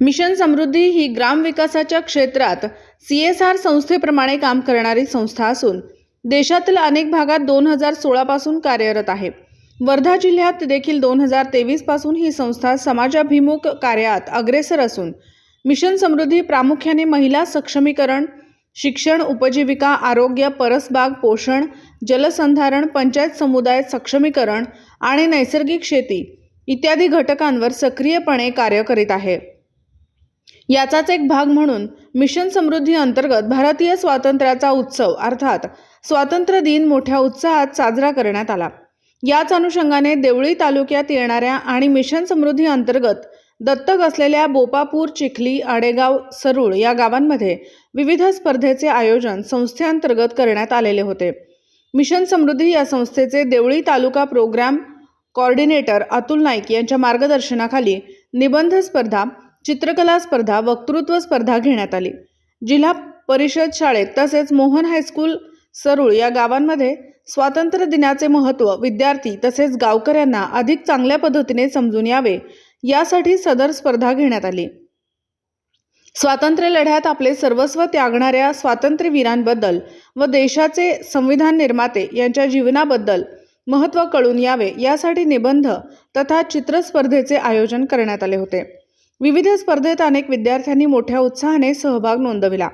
Mission समृद्धी ही ग्रामविकासाच्या क्षेत्रात C S R संस्थेप्रमाणे काम करणारी संस्था असून देशातील अनेक भागात दोन हजार सोळापासून कार्यरत आहे. वर्धा जिल्ह्यात देखील दोन हजार तेवीसपासून ही संस्था समाजाभिमुख कार्यात अग्रेसर असून मिशन समृद्धी प्रामुख्याने महिला सक्षमीकरण शिक्षण उपजीविका आरोग्य परसबाग पोषण जलसंधारण पंचायत समुदाय सक्षमीकरण आणि नैसर्गिक शेती इत्यादी घटकांवर सक्रियपणे कार्य करीत आहे. याचाच एक भाग म्हणून मिशन समृद्धी अंतर्गत भारतीय स्वातंत्र्याचा उत्सव अर्थात स्वातंत्र्य दिन मोठ्या उत्साहात साजरा करण्यात आला. याच अनुषंगाने देवळी तालुक्यात येणाऱ्या आणि मिशन समृद्धी अंतर्गत दत्तक असलेल्या बोपापूर चिखली आडेगाव सरूळ या गावांमध्ये विविध स्पर्धेचे आयोजन संस्थेअंतर्गत करण्यात आलेले होते. मिशन समृद्धी या संस्थेचे देवळी तालुका प्रोग्राम कॉर्डिनेटर अतुल नाईक यांच्या मार्गदर्शनाखाली निबंध स्पर्धा चित्रकला स्पर्धा वक्तृत्व स्पर्धा घेण्यात आली. जिल्हा परिषद शाळेत तसेच मोहन हायस्कूल सरूळ या गावांमध्ये स्वातंत्र्य दिनाचे महत्त्व विद्यार्थी तसेच गावकऱ्यांना अधिक चांगल्या पद्धतीने समजून यावे यासाठी सदर स्पर्धा घेण्यात आली. स्वातंत्र्य लढ्यात आपले सर्वस्व त्यागणाऱ्या स्वातंत्र्यवीरांबद्दल व देशाचे संविधान निर्माते यांच्या जीवनाबद्दल महत्त्व कळून यावे यासाठी निबंध तथा चित्रस्पर्धेचे आयोजन करण्यात आले होते. विविध स्पर्धेत अनेक विद्यार्थ्यांनी मोठ्या उत्साहाने सहभाग नोंदविला.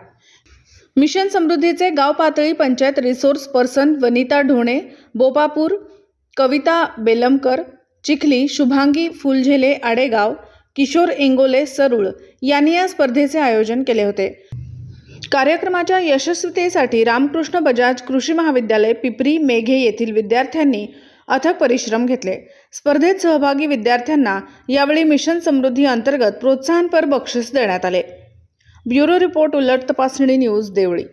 मिशन समृद्धीचे गाव पातळी पंचायत रिसोर्स पर्सन वनिता ढोणे बोपापूर कविता बेलमकर चिखली शुभांगी फुलझेले आडेगाव किशोर इंगोले सरूळ यांनी या स्पर्धेचे आयोजन केले होते. कार्यक्रमाच्या यशस्वीतेसाठी रामकृष्ण बजाज कृषी महाविद्यालय पिपरी मेघे येथील विद्यार्थ्यांनी अथक परिश्रम घेतले. स्पर्धेत सहभागी विद्यार्थ्यांना यावेळी मिशन समृद्धी अंतर्गत प्रोत्साहनपर बक्षीस देण्यात आले. ब्युरो रिपोर्ट उलट तपासणी न्यूज देवळी.